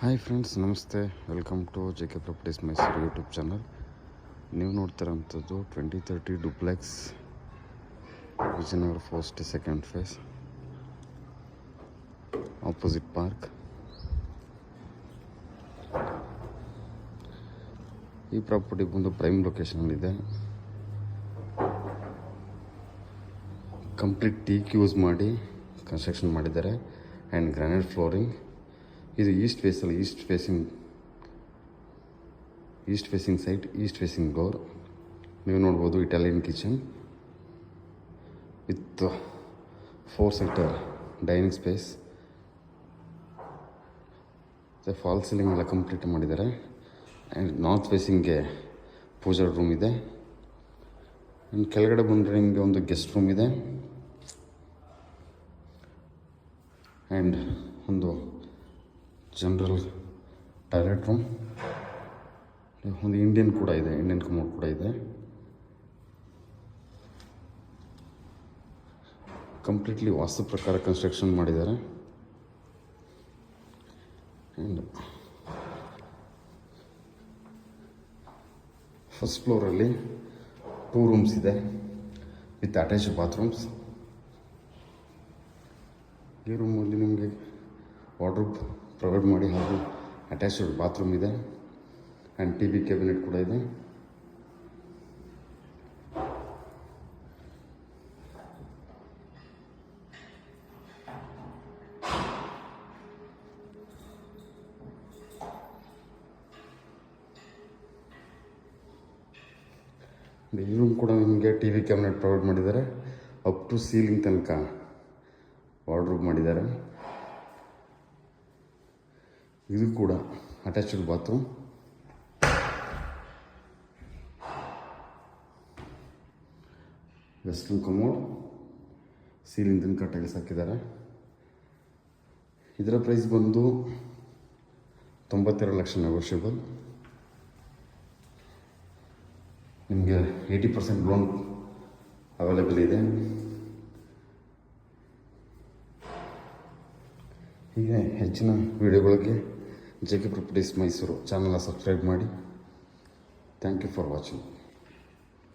Hi friends ನಮಸ್ತೆ. Welcome to J K properties Mysuru YouTube channel ನೀವು ನೋಡ್ತಿರೋಂಥದ್ದು twenty thirty duplex Vijayanagar first second phase opposite park ಈ property ಬಂದು prime ಲೊಕೇಶನಲ್ಲಿದೆ complete teak use ಮಾಡಿ construction ಮಾಡಿದ್ದಾರೆ. And granite flooring ಇದು east ಫೇಸಲ್ಲಿ east facing east facing site east facing door ನೀವು ನೋಡ್ಬೋದು Italian kitchen with four seater dining space fall ceiling ಎಲ್ಲ complete ಮಾಡಿದ್ದಾರೆ. ಆ್ಯಂಡ್ ನಾರ್ತ್ ಫೇಸಿಂಗ್ಗೆ ಪೂಜಾ ರೂಮ್ ಇದೆ. ಆ್ಯಂಡ್ ಕೆಳಗಡೆ ಬಂದರೆ ನಿಮಗೆ ಒಂದು ಗೆಸ್ಟ್ ರೂಮ್ ಇದೆ. ಆ್ಯಂಡ್ ಒಂದು ಜನರಲ್ ಟಾಯ್ಲೆಟ್ ರೂಮ್. ಒಂದು ಇಂಡಿಯನ್ ಕೂಡ ಇದೆ, ಇಂಡಿಯನ್ ಕಮೋಡ್ ಕೂಡ ಇದೆ. ಕಂಪ್ಲೀಟ್ಲಿ ವಾಸ್ತು ಪ್ರಕಾರ ಕನ್ಸ್ಟ್ರಕ್ಷನ್ ಮಾಡಿದ್ದಾರೆ. ಆ್ಯಂಡ್ ಫಸ್ಟ್ ಫ್ಲೋರಲ್ಲಿ ಟೂ ರೂಮ್ಸ್ ಇದೆ ವಿತ್ ಅಟ್ಯಾಚ್ ಬಾತ್ರೂಮ್ಸ್ ಈ ರೂಮಲ್ಲಿ ನಿಮಗೆ ವಾರ್ಡ್ರೋಬ್ ಪ್ರೊವೈಡ್ ಮಾಡಿ ಹಾಗೂ ಅಟ್ಯಾಚ್ಡ್ ಬಾತ್ರೂಮ್ ಇದೆ ಆ್ಯಂಡ್ ಟಿ ವಿ ಕ್ಯಾಬಿನೆಟ್ ಕೂಡ ಇದೆ. ಈ ರೂಮ್ ಕೂಡ ನಿಮಗೆ ಟಿ ವಿ ಕ್ಯಾಬಿನೆಟ್ ಪ್ರೊವೈಡ್ ಮಾಡಿದ್ದಾರೆ. ಅಪ್ ಟು ಸೀಲಿಂಗ್ ತನಕ ವಾರ್ಡ್ರೋಬ್ ಮಾಡಿದ್ದಾರೆ. ಇದು ಕೂಡ attached bathroom western commode ceiling ತನಕ ಟೈಲ್ಸ್ ಹಾಕಿದ್ದಾರೆ ಇದರ ಪ್ರೈಸ್ ಬಂದು ತೊಂಬತ್ತೆರಡು ಲಕ್ಷ ನೆಗೋಷಿಯಬಲ್ ನಿಮಗೆ ಏಯ್ಟಿ ಪರ್ಸೆಂಟ್ ಲೋನ್ ಅವೈಲೇಬಲ್ ಇದೆ. ಹೀಗೆ ಹೆಚ್ಚಿನ ವಿಡಿಯೋಗಳಿಗೆ ಜೆ ಕೆ ಪ್ರಾಪರ್ಟೀಸ್ ಮೈಸೂರು ಚಾನಲ್ನ ಸಬ್ಸ್ಕ್ರೈಬ್ ಮಾಡಿ. Thank you for watching